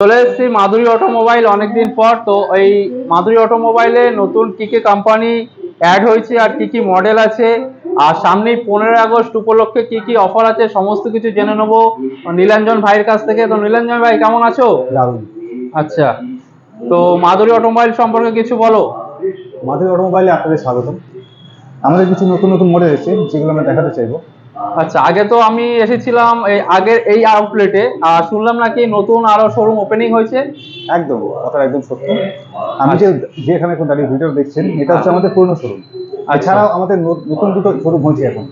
চলে এসেছি মাধুরী অটোমোবাইল অনেকদিন পর। তো এই মাধুরী অটোমোবাইলে নতুন কি কি কোম্পানি অ্যাড হয়েছে আর কি কি মডেল আছে? আর সামনেই পনেরোই আগস্ট উপলক্ষে কি কি অফার আছে সমস্ত কিছু জেনে নেব নীলাঞ্জন ভাইয়ের কাছ থেকে। তো নীলাঞ্জন ভাই কেমন আছো? দারুণ। আচ্ছা। তো মাধুরী অটোমোবাইল সম্পর্কে কিছু বলো। মাধুরী অটোমোবাইলে আপনাদের স্বাগতম। আমাদের কিছু নতুন নতুন মডেল এসেছে যেগুলো আমরা দেখাতে চাইব। আচ্ছা আগে তো আমি এসেছিলাম এই আগের এই আউটলেটে আর শুনলাম নাকি নতুন আরও শোরুম ওপেনিং হয়েছে? একদম কথাটা একদম সত্য। আমি যে যে এখানে এখন দাঁড়িয়ে ভিডিও দেখছেন এটা হচ্ছে আমাদের পুরনো শোরুম এছাড়াও আমাদের নতুন দুটো শোরুম হয়েছে এখন।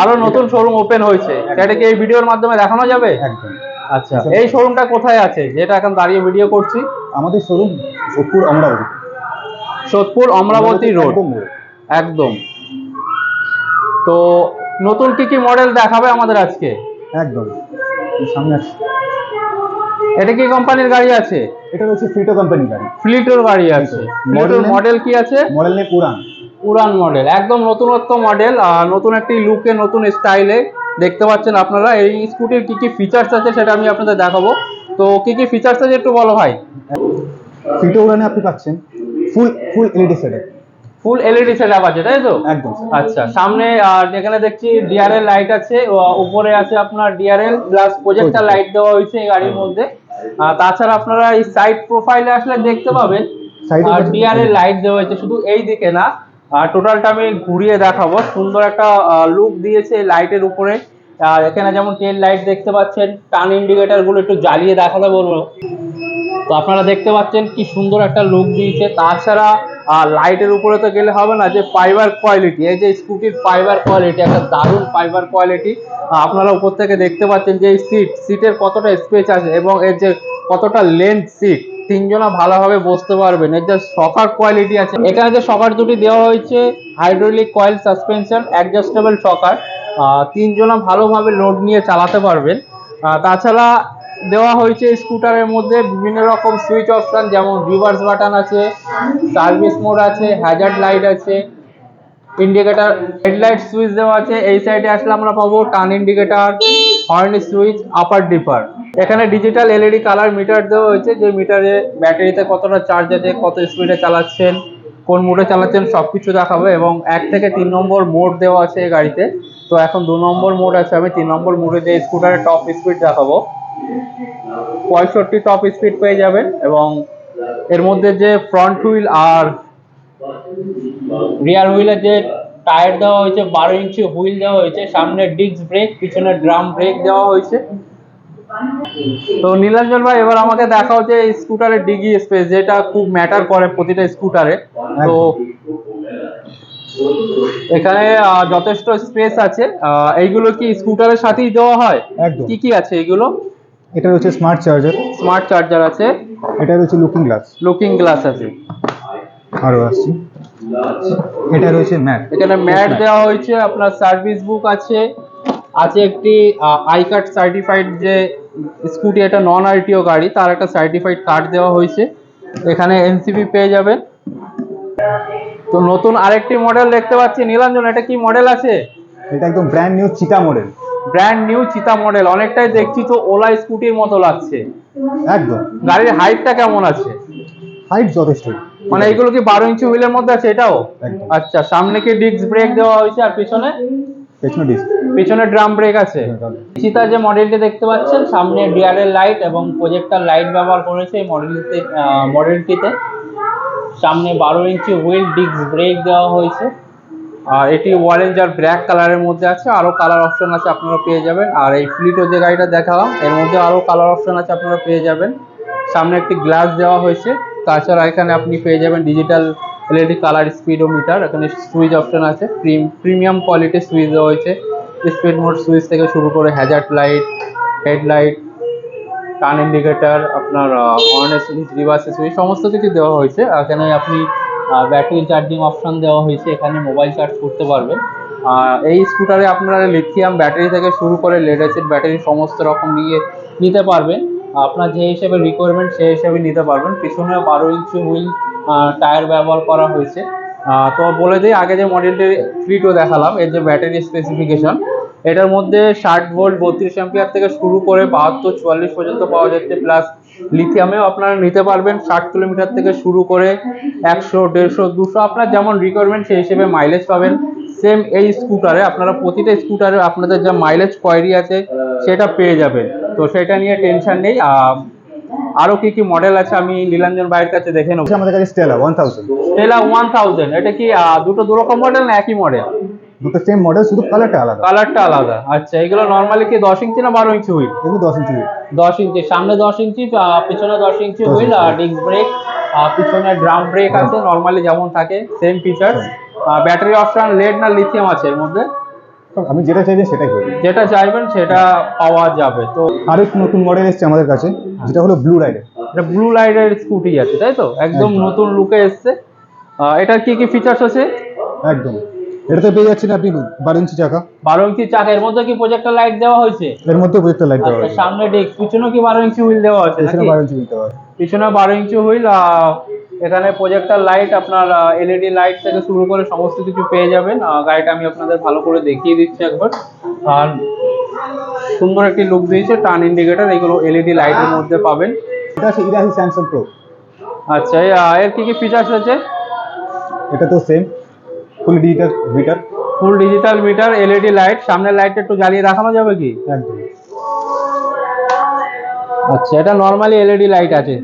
আরও নতুন শোরুম ওপেন হয়েছে। সেটা কি এই ভিডিওর মাধ্যমে দেখানো যাবে? একদম। আচ্ছা এই শোরুমটা কোথায় আছে? যেটা এখন দাঁড়িয়ে ভিডিও করছি। আমাদের শোরুম সোদপুর অমরাবতী। সোদপুর অমরাবতী রোড একদম। তো নতুন কি কি মডেল দেখাবে আমাদের আজকে? একদম। সামনে আছে। এটা কি কোম্পানির গাড়ি আছে? এটা হচ্ছে ফিটো কোম্পানির গাড়ি। ফ্লিটোর গাড়ি আছে। মডেল মডেল কি আছে? মডেল নেই পুরান। পুরান মডেল একদম নতুনত্ব মডেল আর নতুন একটি লুকে নতুন স্টাইলে দেখতে পাচ্ছেন আপনারা। এই স্কুটির কি কি ফিচার্স আছে সেটা আমি আপনাদের দেখাবো। তো কি কি ফিচার্স আছে একটু বলো ভাই। ফিটো উড়ানে আপনি পাচ্ছেন। Full full LED setup full LED setup আছে তাই তো? একদম আচ্ছা সামনে আর এখানে দেখছি ডিআরএল লাইট আছে উপরে আছে আপনার ডিআরএল প্লাস প্রজেক্টর লাইট দেওয়া হয়েছে এই গাড়ির মধ্যে। আর তাছাড়া আপনারা এই সাইড প্রোফাইলে আসলে দেখতে পাবেন আর ডিআরএল লাইট দেওয়া হয়েছে শুধু এই দিকে না। আর টোটালটা আমি ঘুরিয়ে দেখাবো সুন্দর একটা লুক দিয়েছে লাইটের উপরে। আর এখানে যেমন টেল লাইট দেখতে পাচ্ছেন টার্ন ইন্ডিকেটরগুলো একটু জ্বালিয়ে দেখাতে বলব। তো আপনারা দেখতে পাচ্ছেন কি সুন্দর একটা লুক দিয়েছে। তাছাড়া লাইটের উপরে তো গেলে হবে না, যে ফাইবার কোয়ালিটি এই যে স্কুটির ফাইবার কোয়ালিটি একটা দারুণ ফাইবার কোয়ালিটি আপনারা উপর থেকে দেখতে পাচ্ছেন যে এই সিট সিটের কতটা স্পেস আছে এবং এর যে কতটা লেন্থ সিট তিনজনা ভালোভাবে বসতে পারবেন। এর যে সকার কোয়ালিটি আছে, এখানে যে সকার দুটি দেওয়া হয়েছে hydraulic coil suspension adjustable shocker তিনজনা ভালোভাবে লোড নিয়ে চালাতে পারবেন। তাছাড়া দেওয়া হয়েছে স্কুটারের মধ্যে বিভিন্ন রকম সুইচ অপশন যেমন রিভার্স বাটন আছে সার্ভিস মোড আছে হ্যাজার্ড লাইট আছে ইন্ডিকেটার হেডলাইট সুইচ দেওয়া আছে, এই সাইডে আসলে আমরা পাবো turn indicator horn switch upper dipper এখানে ডিজিটাল এলইডি কালার মিটার দেওয়া হয়েছে, যে মিটারে ব্যাটারিতে কতটা চার্জ আছে, কত স্পিডে চালাচ্ছেন, কোন মোডে চালাচ্ছেন সব কিছু দেখাবে এবং এক থেকে তিন নম্বর মোড দেওয়া আছে এই গাড়িতে। তো এখন দু নম্বর মোড আছে, আমি তিন নম্বর মোডে যে স্কুটারের টপ স্পিড দেখাবো। পঁয়ষট্টি টপ স্পিড পেয়ে যাবেন এবং এর মধ্যে যে ফ্রন্ট হুইল আর রিয়ার হুইলের যে টায়ার দেওয়া হয়েছে বারো ইঞ্চি হুইল দেওয়া হয়েছে সামনে ডিস্ক ব্রেক পিছনে ড্রাম ব্রেক দেওয়া হয়েছে। তো নীলাঞ্জন ভাই এবার আমাকে দেখাও যে স্কুটারের ডিগি স্পেস যেটা খুব ম্যাটার করে প্রতিটা স্কুটারে তো এখানে যথেষ্ট স্পেস আছে। আহ, এইগুলো কি স্কুটারের সাথেই দেওয়া হয়? কি কি আছে এগুলো? এটা রয়েছে স্মার্ট চার্জার স্মার্ট চার্জার আছে। এটা রয়েছে লুকিং গ্লাস লুকিং গ্লাস আছে। আরও আসছি এটা রয়েছে ম্যাট এখানে ম্যাট দেওয়া হয়েছে আপনার সার্ভিস বুক আছে। আছে একটি আই কার্ড সার্টিফাইড যে স্কুটি এটা নন আরটিও গাড়ি তার একটা সার্টিফাইড কার্ড দেওয়া হয়েছে। এখানে এনসিপি পেয়ে যাবেন। তো নতুন আরেকটি মডেল দেখতে পাচ্ছি। নীলাঞ্জন এটা কি মডেল আছে? এটা একদম brand new cheetah model brand new cheetah model অনেকটাই দেখছি তো ওলা স্কুটির মতো লাগছে। একদম। গাড়ির হাইটটা কেমন আছে? হাইট যথেষ্ট। মানে এগুলো কি বারো ইঞ্চি হুইলের মধ্যে আছে এটাও? আচ্ছা সামনে কি ডিস্ক ব্রেক দেওয়া হয়েছে আর পিছনে? পেছনে ডিস্ক পিছনে ড্রাম ব্রেক আছে। চিতা যে মডেলটি দেখতে পাচ্ছেন সামনে ডিআরএল লাইট এবং প্রজেক্টর লাইট ব্যবহার করেছে এই মডেলটিতে মডেলটিতে সামনে বারো ইঞ্চি হুইল ডিস্ক ব্রেক দেওয়া হয়েছে। আর এটি অরেঞ্জ আর ব্ল্যাক কালারের মধ্যে আছে। আরও কালার অপশন আছে আপনারা পেয়ে যাবেন। আর এই ফ্লিটো যে গাড়িটা দেখালাম, এর মধ্যে আরও কালার অপশন আছে আপনারা পেয়ে যাবেন। সামনে একটি গ্লাস দেওয়া হয়েছে। তাছাড়া এখানে আপনি পেয়ে যাবেন ডিজিটাল এলইডি কালার স্পিডোমিটার এখানে সুইচ অপশন আছে। প্রিমিয়াম কোয়ালিটির সুইচ দেওয়া হয়েছে। স্পিড মোড সুইচ থেকে শুরু করে hazard light headlight turn indicator আপনার হর্নের সুইচ রিভার্সের সুইচ সমস্ত কিছু দেওয়া হয়েছে। এখানে আপনি ব্যাটারি চার্জিং অপশন দেওয়া হয়েছে, এখানে মোবাইল চার্জ করতে পারবেন। এই স্কুটারে আপনারা লিথিয়াম ব্যাটারি থেকে শুরু করে লেড ব্যাটারি সমস্ত রকম নিয়ে নিতে পারবেন। আপনার যে হিসেবে রিকোয়ারমেন্ট সেই হিসেবে নিতে পারবেন। পিছনে বারো ইঞ্চি হুইল টায়ার ব্যবহার করা হয়েছে। তো বলে দিই, আগে যে মডেলটি ফ্লিটও দেখালাম, এর যে ব্যাটারি স্পেসিফিকেশন এটার মধ্যে ষাট ভোল্ট বত্রিশ অ্যাম্পিয়ার থেকে শুরু করে বাহাত্তর চুয়াল্লিশ পর্যন্ত পাওয়া যাচ্ছে। প্লাস লিথিয়ামেও আপনারা নিতে পারবেন। ষাট কিলোমিটার থেকে শুরু করে একশো দেড়শো দুশো আপনার যেমন রিকোয়ারমেন্ট সেই হিসেবে মাইলেজ পাবেন। সেম এই স্কুটারে আপনারা প্রতিটা স্কুটারে আপনাদের যা মাইলেজ কোয়ারি আছে সেটা পেয়ে যাবেন। তো সেটা নিয়ে টেনশন নেই। আরও কি কি মডেল আছে আমি নীলাঞ্জন ভাইয়ের কাছে দেখে নেব। আমাদের কাছে Stella one thousand Stella one thousand এটা কি দুটো দুরকম মডেল না একই মডেল দুটো সেম মডেল শুধু কালারটা আলাদা। কালারটা আলাদা। আচ্ছা এগুলো নর্মালি কি দশ ইঞ্চি না বারো ইঞ্চি হুইল? এগুলো দশ ইঞ্চি দশ ইঞ্চি সামনে দশ ইঞ্চি পিছনে দশ ইঞ্চি হুইল আর ডিস্ক ব্রেক পিছনে ড্রাম ব্রেক আছে নর্মালি যেমন থাকে same feature battery option lead না লিথিয়াম আছে এর মধ্যে? আমি যেটা চাইছি সেটাই করব যেটা চাইবেন সেটা পাওয়া যাবে। তো আরেক নতুন মডেল এসেছে আমাদের কাছে যেটা হলো ব্লু রাইডার এটা ব্লু লাইটের স্কুটি আছে তাই তো? একদম। নতুন লুকে এসছে। এটার কি কি ফিচার্স আছে? একদম। এটাতে পেয়ে যাচ্ছেন আপনি বারো ইঞ্চি চাকা। বারো ইঞ্চি চাকা এর মধ্যে কি প্রজেক্টর লাইট দেওয়া হয়েছে? এর মধ্যে প্রজেক্টর লাইট দেওয়া আচ্ছা, হয়েছে। সামনে ডিস্ক পিছনে কি বারো ইঞ্চি হুইল দেওয়া আছে নাকি? বারো ইঞ্চি দিতে হয় পিছনে বারো ইঞ্চি হুইল এখানে প্রজেক্টর লাইট আপনার এলইডি লাইট থেকে শুরু করে সমস্ত কিছু পেয়ে যাবেন। গাড়িটা আমি আপনাদের ভালো করে দেখিয়ে দিচ্ছি একবার। আর সুন্দর একটি লুক দিয়েছে টার্ন ইন্ডিকেটর এগুলো এলইডি লাইটের মধ্যে পাবেন। এটা আছে ইরাহি স্যামসাং প্রো আচ্ছা এর কি কি ফিচার্স আছে এটা তো same full digital meter full digital meter LED light সামনের লাইটটা একটু জ্বালিয়ে দেখানো যাবে কি? একদম। আচ্ছা এটা নর্মালি এলইডি লাইট আছে।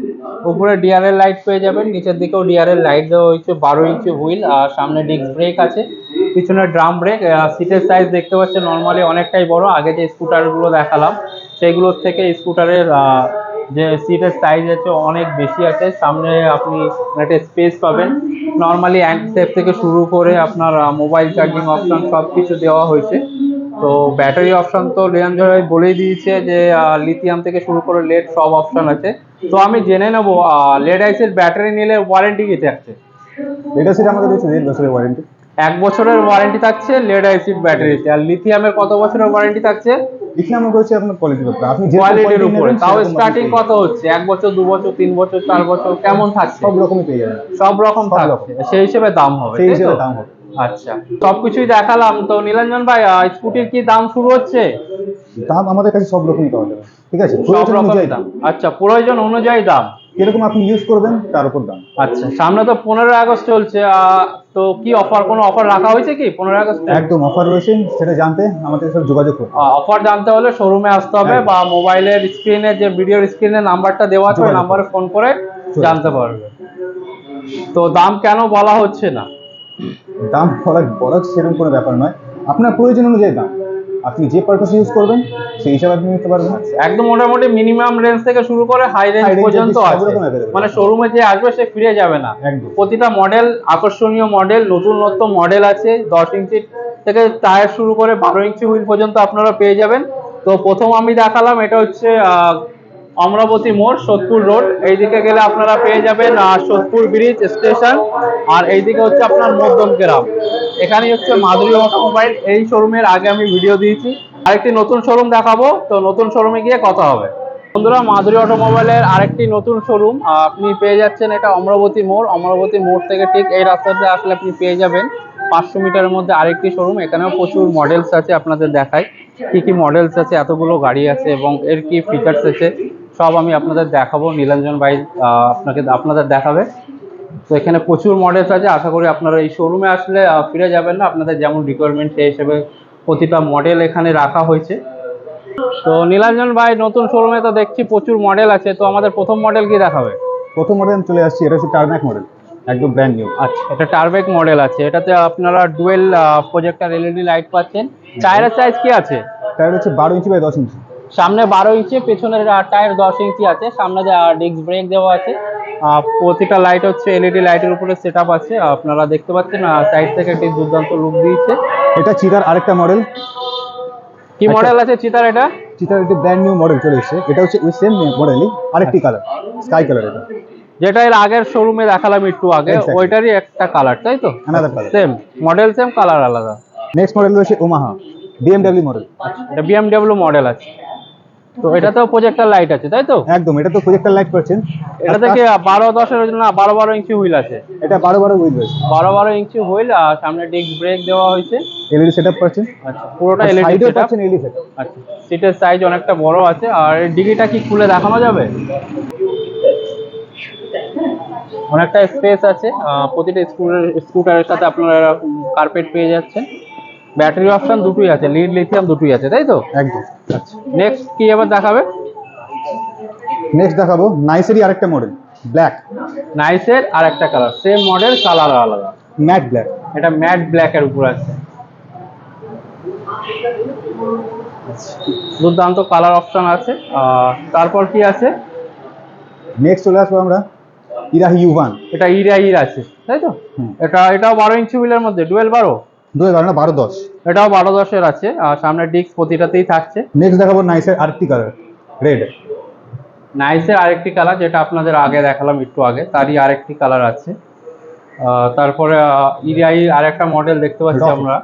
উপরে ডিআরএল লাইট পেয়ে যাবেন নিচের দিকেও ডিআরএল লাইট দেওয়া হয়েছে বারো ইঞ্চি হুইল আর সামনে ডিস্ক ব্রেক আছে। পিছনে ড্রাম ব্রেক সিটের সাইজ দেখতে পাচ্ছেন নর্মালি অনেকটাই বড়। আগে যে স্কুটারগুলো দেখালাম সেইগুলোর থেকে স্কুটারের যে সিটের সাইজ আছে অনেক বেশি আছে। সামনে আপনি একটা স্পেস পাবেন। নর্মালি সেফ থেকে শুরু করে আপনার মোবাইল চার্জিং অপশন সব কিছু দেওয়া হয়েছে। তো ব্যাটারি অপশন তো ভাই বলেই দিয়েছে যে লিথিয়াম থেকে শুরু করে লেড সব অপশন আছে। তো আমি জেনে নেব লেড আইসের ব্যাটারি নিলে ওয়ারেন্টি কি থাকছে? এটা সেটা আমাদের রয়েছে দেড় বছরের ওয়ারেন্টি এক বছরের ওয়ারেন্টি থাকছে লেড আইসিড ব্যাটারিতে আর লিথিয়ামের কত বছরের ওয়ারেন্টি থাকছে? লিথিয়াম রয়েছে আপনার কোয়ালিটির উপর। আপনি যে কোয়ালিটির উপরে। তাও স্টার্টিং কত হচ্ছে? এক বছর দু বছর তিন বছর চার বছর কেমন থাকছে? সব রকমই পেয়ে যাবেন। সব রকম থাকছে। সেই হিসেবে দাম হবে সেই হিসেবে দাম হবে। আচ্ছা। সবকিছুই দেখালাম। তো নীলাঞ্জন ভাই স্কুটির কি দাম শুরু হচ্ছে? দাম আমাদের কাছে সব রকমই পাওয়া যাবে। ঠিক আছে? সব প্রয়োজন অনুযায়ী। দাম। আচ্ছা প্রয়োজন অনুযায়ী দাম। কীরকম আপনি ইউজ করবেন তার উপর দাম। আচ্ছা সামনে তো পনেরো আগস্ট চলছে তো কি অফার কোনো অফার রাখা হয়েছে কি পনেরো আগস্ট একদম অফার রয়েছে সেটা জানতে আমাদের সাথে যোগাযোগ করুন। অফার জানতে হলে শোরুমে আসতে হবে বা মোবাইলের স্ক্রিনে যে ভিডিওর স্ক্রিনে নাম্বারটা দেওয়া আছে ওই নাম্বারে ফোন করে জানতে পারবে। তো দাম কেন বলা হচ্ছে না? দাম বলা বলা সেরকম কোনো ব্যাপার নয়। আপনার প্রয়োজন অনুযায়ী দাম। আপনি যে পারপাস ইউজ করবেন সেই হিসাবে আপনি নিতে পারবেন। একদম মোটামুটি মিনিমাম রেঞ্জ থেকে শুরু করে হাই রেঞ্জ পর্যন্ত আছে। মানে। শোরুমে যে আসবে সে ফিরে যাবে না। একদম। প্রতিটা মডেল আকর্ষণীয় মডেল নতুন নতুন মডেল আছে দশ ইঞ্চি থেকে টায়ার শুরু করে বারো ইঞ্চি হুইল পর্যন্ত আপনারা পেয়ে যাবেন। তো প্রথম আমি দেখালাম এটা হচ্ছে আহ, অমরাবতী মোড়, সোদপুর রোড। এইদিকে গেলে আপনারা পেয়ে যাবেন সোদপুর ব্রিজ স্টেশন। আর এইদিকে হচ্ছে আপনার মধ্যম গ্রাম। এখানেই হচ্ছে মাধুরী অটোমোবাইল। এই শোরুমের আগে আমি ভিডিও দিয়েছি। আরেকটি নতুন শোরুম দেখাবো। তো নতুন শোরুমে গিয়ে কথা হবে। বন্ধুরা, মাধুরী অটোমোবাইলের আরেকটি নতুন শোরুম। আপনি পেয়ে যাচ্ছেন এটা অমরাবতী মোড়। অমরাবতী মোড় থেকে ঠিক এই রাস্তাতে আসলে আপনি পেয়ে যাবেন। পাঁচশো মিটারের মধ্যে আরেকটি শোরুম। এখানেও প্রচুর মডেলস আছে আপনাদের দেখায়। কি কি মডেলস আছে, এতগুলো গাড়ি আছে এবং এর কি ফিচার্স আছে। সব আমি আপনাদের দেখাবো। নীলাঞ্জন ভাই আপনাকে আপনাদের দেখাবে। তো এখানে প্রচুর মডেলস আছে। আশা করি আপনারা এই শোরুমে আসলে ফিরে যাবেন না। আপনাদের যেমন রিকোয়ারমেন্ট সেই হিসেবে প্রতিটা মডেল এখানে রাখা হয়েছে। তো নীলাঞ্জন ভাই নতুন শোরুমে তো দেখছি প্রচুর মডেল আছে। তো আমাদের প্রথম মডেল কি দেখাবে? প্রথম মডেল চলে আসছি। এটা হচ্ছে টার্ম্যাক মডেল একদম ব্র্যান্ড নিউ আচ্ছা এটা টার্বেক মডেল আছে। এটাতে আপনারা ডুয়েল প্রজেক্টর এলইডি লাইট পাচ্ছেন। টায়ারের সাইজ কি আছে? টায়ার হচ্ছে বারো ইঞ্চি বাই দশ ইঞ্চি সামনে বারো ইঞ্চি পেছনের টায়ার দশ ইঞ্চি আছে। সামনে ডিস্ক ব্রেক দেওয়া আছে। প্রতিটা লাইট হচ্ছে এলইডি লাইটের উপরে সেট আছে। আপনারা দেখতে পাচ্ছেন সাইড থেকে একটি দুর্দান্ত লুক দিয়েছে। এটা চিতার আরেকটা মডেল কি আচ্ছা। মডেল আছে চিতার এটা? চিতার একটি ব্র্যান্ড নিউ মডেল চলে এসেছে। এটা হচ্ছে ওই সেম মডেলই আরেকটি কালার স্কাই কালার এটা। যেটা এর আগের শোরুমে দেখালাম একটু আগে ওইটারই একটা কালার তাই তো. সেম মডেল সেম কালার আলাদা। নেক্সট মডেল রয়েছে ওমাহা বিএমডাব্লিউ মডেল আচ্ছা এটা বিএমডব্লিউ মডেল আছে। তো এটাতেও প্রজেক্টর লাইট আছে তাই তো? একদম এটা তো প্রজেক্টর লাইট পাচ্ছেন এটা থেকে বারো দশের না বারো বারো ইঞ্চি হুইল আছে? এটা বারো বারো হুইল রয়েছে। বারো বারো ইঞ্চি হুইল আর সামনে ডিস্ক ব্রেক দেওয়া হয়েছে। এলইডি সেটআপ পাচ্ছেন আচ্ছা পুরোটা এলইডি সেটআপ পাচ্ছেন এলইডি সেটআপ আচ্ছা সিটের সাইজ অনেকটা বড় আছে আর ডিগিটা কি খুলে দেখানো যাবে? অনেকটা স্পেস আছে প্রতিটা স্কুটার স্কুটারের সাথে আপনারা কার্পেট পেয়ে যাচ্ছেন। ব্যাটারি অপশন দুটোই আছে লিড লিথিয়াম দুটোই আছে তাই তো? একদম আচ্ছা। নেক্সট কি এবার দেখাবে? নেক্সট দেখাবো নাইসেরই আরেকটা মডেল ব্ল্যাক নাইসের আরেকটা কালার সেম মডেল কালার আলাদা। ম্যাট ব্ল্যাক এটা ম্যাট ব্ল্যাক এর উপর আছে। দুর্দান্ত কালার অপশন আছে। তারপর কি আছে? নেক্সট চলে আসব আমরা ইরা ইউভান এটা ইরা ইর আছে তাই তো। এটা এটাও বারো ইঞ্চি হুইলের মধ্যে ডুয়েল বারো? দু হাজার না বারো দশ। এটাও বারো দশের আছে। আর সামনে ডিস্ক প্রতিটাতেই থাকছে। নেক্সট দেখাবো নাইসের আরেকটি কালার রেড নাইসের আরেকটি কালার যেটা আপনাদের আগে দেখালাম একটু আগে তারই আরেকটি কালার আছে। তারপরে ইরিয়াই আরেকটা মডেল দেখতে পাচ্ছি আমরা।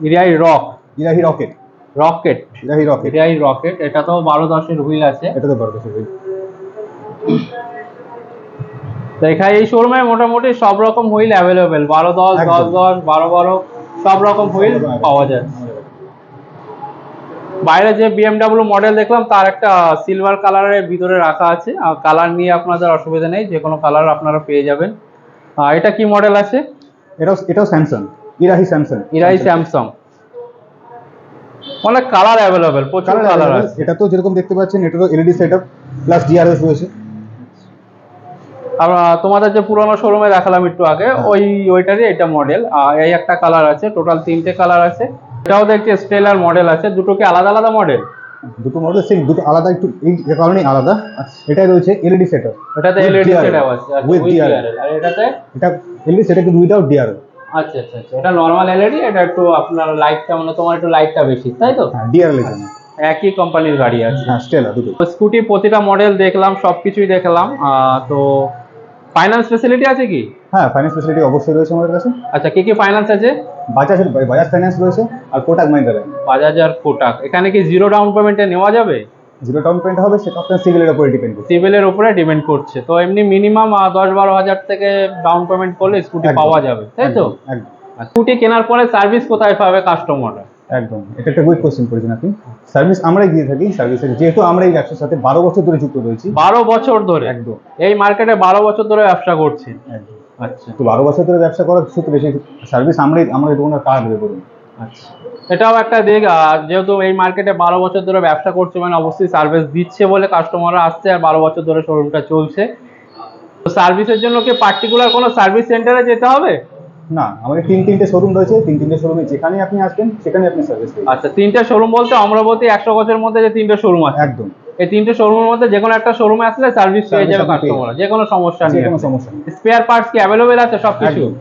ইরিয়াই রক ইরাহি রকেট রকেট ইরাহি রকেট ইরিয়াই রকেট এটা তো বারো দশের হুইল আছে। এটা তো বারো দশের রেড তো এখানে এই শোরুমে মোটামুটি সব রকম হুইল অ্যাভেলেবেল বারো দশ দশ দশ বারো বারো। সব রকম হুইল পাওয়া যায়। বাইরে যে বিএমডাব্লিউ মডেল দেখলাম তার একটা সিলভার কালারের ভিতরে রাখা আছে। আর কালার নিয়ে আপনাদের অসুবিধা নেই যে কোনো কালার আপনারা পেয়ে যাবেন। আর এটা কি মডেল আছে? এটাও এটাও স্যামসাং ইরাহি স্যামসাং ইরাহি স্যামসাং অনেক কালার অ্যাভেলেবেল প্রচুর কালার আছে। এটা তো যেরকম দেখতে পাচ্ছেন এটারও এলইডি সেটআপ প্লাস ডিআরএস রয়েছে। তোমাদের যে পুরোনো শোরুমে দেখালাম একটু আগে ওই ওইটারই এটা মডেল এই একটা কালার আছে টোটাল তিনটে কালার আছে। এটাও দেখছি স্টেলার মডেল আছে দুটো কি আলাদা আলাদা মডেল দুটো মডেল সেম দুটো আলাদা একটু এই কারণেই আলাদা। এটাই রয়েছে এলইডি সেটআপ এটাতে With এলইডি সেটআপ আছে আচ্ছা, With with DRL DRL আর এটাতে? এটা এলইডি সেটআপ কিন্তু উইদাউট ডিআরএল আচ্ছা আচ্ছা আচ্ছা এটা নরমাল এলইডি এটা একটু আপনার লাইটটা মানে তোমার একটু লাইটটা বেশি তাই তো? হ্যাঁ ডিআরএল এর জন্য। একই কোম্পানির গাড়ি আছে। হ্যাঁ স্টেলা দুটো। স্কুটি প্রতিটা মডেল দেখলাম সবকিছুই দেখলাম তো ফাইন্যান্স ফেসিলিটি আছে কি? হ্যাঁ ফাইন্যান্স ফেসিলিটি অবশ্যই রয়েছে আমাদের কাছে। আচ্ছা কি কি ফাইন্যান্স আছে? বাজাজ বাজাজ ফাইন্যান্স রয়েছে আর কোটাক ব্যাংক। বাজাজ আর কোটাক। এখানে কি জিরো ডাউন পেমেন্টে নেওয়া যাবে? জিরো ডাউন পেমেন্ট হবে সেটা আপনার সিভিলের উপরে ডিপেন্ড করছে। সিভিলের উপরে ডিপেন্ড করছে। তো এমনি মিনিমাম দশ বারো হাজার থেকে ডাউন পেমেন্ট করলে স্কুটি পাওয়া যাবে তাই তো? স্কুটি কেনার পরে সার্ভিস কোথায় পাবে কাস্টমাররা একদম। এটা একটা গুড কোশ্চেন করেছেন আপনি। সার্ভিস আমরাই দিয়ে থাকি সার্ভিসের যেহেতু আমরা এই ব্যবসার সাথে বারো বছর ধরে যুক্ত রয়েছি। বারো বছর ধরে? একদম। এই মার্কেটে বারো বছর ধরে ব্যবসা একদম। আচ্ছা। তো বারো বছর ধরে ব্যবসা করার সূত্রে সেই সার্ভিস আমরাই আমাদের দোকানের কাজ দেবে। বলুন আচ্ছা। এটাও একটা দিক যেহেতু এই মার্কেটে বারো বছর ধরে ব্যবসা করছে মানে অবশ্যই সার্ভিস দিচ্ছে বলে কাস্টমাররা আসছে আর বারো বছর ধরে শোরুমটা চলছে। তো সার্ভিসের জন্য কি পার্টিকুলার কোনো সার্ভিস সেন্টারে যেতে হবে? না আমাদের তিন তিনটে শোরুম রয়েছে তিন তিনটে শোরুমে যেখানে আপনি আসবেন সেখানে আপনি সার্ভিস পেয়ে যাবেন। আচ্ছা তিনটে শোরুম বলতে অমরাবতী একশো গজের মধ্যে যে তিনটে শোরুম আছে? একদম। এই তিনটে শোরুমের মধ্যে যে কোনো একটা শোরুমে আসলে সার্ভিস পেয়ে যাবে কাস্টমাররা যে কোনো সমস্যা নেই কোনো সমস্যা নেই। স্পেয়ার পার্টস কি অ্যাভেলেবেল আছে? সবকিছু? একদম।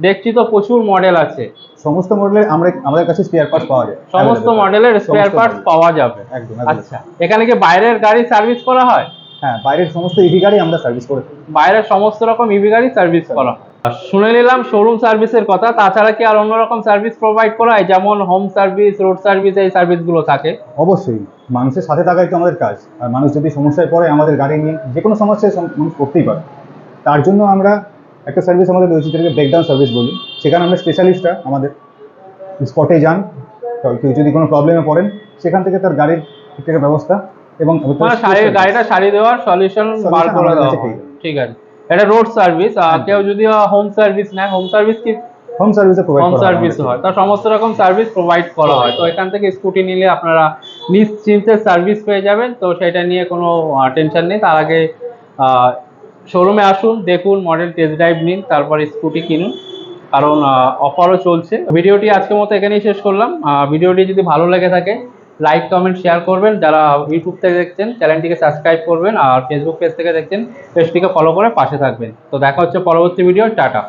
দেখছি তো প্রচুর মডেল আছে। সমস্ত মডেলের আমরা আমাদের কাছে স্পেয়ার পার্টস পাওয়া যায়। সমস্ত মডেলের স্পেয়ার পার্টস পাওয়া যাবে। একদম। আচ্ছা এখানে কি বাইরের গাড়ি সার্ভিস করা হয়? হ্যাঁ বাইরের সমস্ত ইভি গাড়ি আমরা সার্ভিস করে বাইরের সমস্ত রকম ইভি গাড়ি সার্ভিস করা হয়। শুনে নিলাম শোরুম সার্ভিসের কথা। তাছাড়া কি আর অন্য রকম সার্ভিস প্রোভাইড করা হয়? যেমন হোম সার্ভিস রোড সার্ভিস এই সার্ভিসগুলো থাকে। অবশ্যই। মানুষের সাথে থাকাই তো আমাদের কাজ। আর মানুষ যদি সমস্যায় পড়ে আমাদের গাড়ি নিয়ে যে কোনো সমস্যায় সম- মানুষ পড়তেই পারে। তার জন্য আমরা একটা সার্ভিস আমাদের রয়েছে যেটাকে ব্রেকডাউন সার্ভিস বলি। সেখানে আমরা স্পেশালিস্টরা আমাদের স্পটে যান। তো কেউ যদি কোনো প্রবলেমে পড়েন সেখান থেকে তার গাড়ির ঠিকঠাক ব্যবস্থা এবং মানে গাড়িটা সারিয়ে দেওয়ার সলিউশন Solution বার করে আমাদের দেওয়া কাছে হয়। পেয়ে যাবেন। ঠিক আছে। এটা রোড সার্ভিস আর কেউ যদি হোম সার্ভিস নেয় হোম সার্ভিস কি? হোম সার্ভিসে প্রোভাইড হোম সার্ভিস হয় তো সমস্ত রকম সার্ভিস প্রোভাইড করা হয়। তো এখান থেকে স্কুটি নিলে আপনারা নিশ্চিন্তে সার্ভিস পেয়ে যাবেন। তো সেটা নিয়ে কোনো টেনশন নেই। তার আগে শোরুমে আসুন দেখুন মডেল টেস্ট ড্রাইভ নিন তারপর স্কুটি কিনুন। কারণ অফারও চলছে। ভিডিওটি আজকের মতো এখানেই শেষ করলাম। ভিডিওটি যদি ভালো লেগে থাকে লাইক কমেন্ট শেয়ার করবেন। যারা ইউটিউব থেকে দেখছেন চ্যানেলটিকে সাবস্ক্রাইব করবেন আর ফেসবুক পেজ থেকে দেখছেন পেজটিকে ফলো করে পাশে থাকবেন। তো দেখা হচ্ছে পরবর্তী ভিডিও টাটা।